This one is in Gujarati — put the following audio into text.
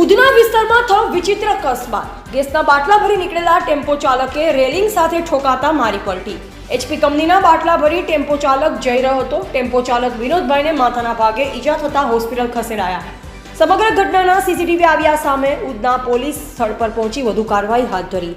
ઉધના વિસ્તારમાં થયો વિચિત્ર અકસ્માત ગેસના બાટલા ભરી નીકળેલા ટેમ્પો ચાલકે રેલિંગ સાથે ઠોકાતા મારી પલટી. એચપી કંપનીના બાટલા ભરી ટેમ્પો ચાલક જઈ રહ્યો હતો. ટેમ્પો ચાલક વિનોદભાઈને માથાના ભાગે ઈજા થતા હોસ્પિટલ ખસેડાયા. સમગ્ર ઘટનાના સીસીટીવી આવ્યા સામે ઉધના પોલીસ સ્થળ પર પહોંચી વધુ કાર્યવાહી હાથ ધરી.